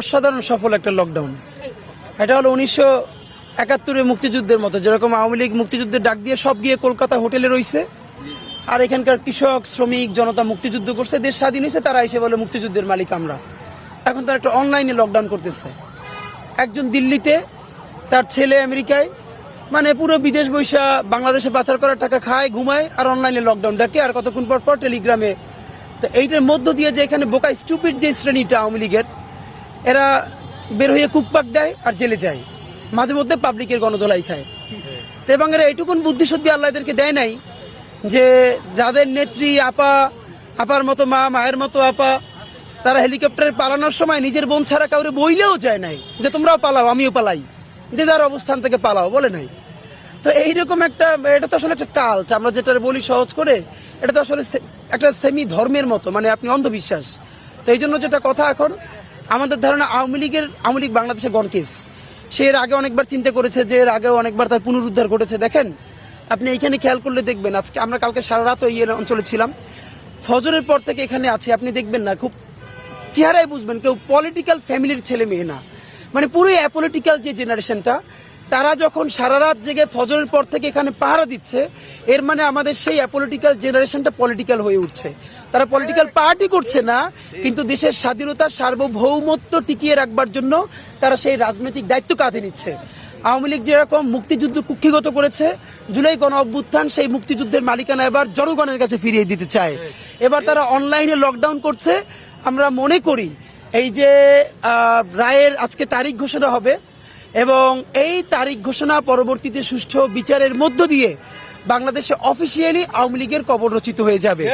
অসাধারণ সফল একটা লকডাউন এটা হলো উনিশশো একাত্তরের মুক্তিযুদ্ধের মতো, যেরকম আওয়ামী লীগ মুক্তিযুদ্ধের ডাক দিয়ে সব গিয়ে কলকাতা হোটেলে রইছে, আর এখানকার কৃষক, শ্রমিক, জনতা মুক্তিযুদ্ধ করছে, দেশ স্বাধীন হয়েছে, তারা এসে বলে মুক্তিযুদ্ধের মালিক আমরা। এখন তারা একটা অনলাইনে লকডাউন করতেছে। একজন দিল্লিতে, তার ছেলে আমেরিকায় মানে পুরো বিদেশ বৈশা বাংলাদেশে পাচার করার টাকা খায়, ঘুমায়, আর অনলাইনে লকডাউন ডাকে, আর কতক্ষণ পর পর টেলিগ্রামে। তো এইটার মধ্য দিয়ে যে এখানে বোকা স্টুপিড যে শ্রেণীটা আওয়ামী লীগের এরা বের হয়ে কুকপাক দেয় আর জেলে যায়। মাঝে মধ্যে পাবলিকের গণধোলাই খায়। এবং এরা এইটুকুন বুদ্ধিশুদ্ধি আল্লাহ এদেরকে দেয় নাই যে যাদের নেত্রী, আপা, আপার মতো মা, মায়ের মতো আপা, তারা হেলিকপ্টারে পালানোর সময় নিজের বোন ছাড়া কাউরে বইলেও যায় নাই যে তোমরাও পালাও, আমিও পালাই। যে যার অবস্থান থেকে পালাও, বলে নাই। তো এইরকম একটা, এটা তো আসলে একটা কাল্ট। আমরা যেটা বলি সহজ করে, এটা তো আসলে একটা সেমি ধর্মের মতো মানে আপনি অন্ধবিশ্বাস। তো এই জন্য যেটা কথা এখন আমাদের ধারণা আওয়ামী লীগের, আওয়ামী লীগ বাংলাদেশে গণকেস সে এর আগে অনেকবার চিন্তা করেছে যে এর আগেও অনেকবার তার পুনরুদ্ধার ঘটেছে। দেখেন, আপনি এইখানে খেয়াল করলে দেখবেন, আজকে আমরা কালকে সারা রাত ওই অঞ্চলে ছিলাম। ফজরের পর থেকে এখানে আছি, আপনি দেখবেন না, খুব চেহারায় বুঝবেন, কেউ পলিটিক্যাল ফ্যামিলির ছেলে মেয়ে না। মানে পুরো অ্যাপলিটিক্যাল যে জেনারেশনটা তারা যখন সারা রাত জেগে ফজরের পর থেকে এখানে পাহারা দিচ্ছে, এর মানে আমাদের সেই অ্যাপলিটিক্যাল জেনারেশনটা পলিটিক্যাল হয়ে উঠছে। তারা পলিটিক্যাল পার্টি করছে না, কিন্তু দেশের স্বাধীনতা সার্বভৌমত্ব টিকিয়ে রাখবার জন্য তারা সেই রাজনৈতিক দায়িত্ব কাঁধে নিচ্ছে। আওয়ামী লীগ যেরকম মুক্তিযুদ্ধ কুক্ষিগত করেছে, জুলাই গণ অভ্যুত্থান সেই মুক্তিযুদ্ধের মালিকানা এবার জনগণের কাছে ফিরিয়ে দিতে চায়। এবার তারা অনলাইনে লকডাউন করছে। আমরা মনে করি, এই যে রায়ের আজকে তারিখ ঘোষণা হবে এবং এই তারিখ ঘোষণা পরবর্তীতে সুষ্ঠু বিচারের মধ্য দিয়ে বাংলাদেশে অফিসিয়ালি আওয়ামী লীগের কবর রচিত হয়ে যাবে।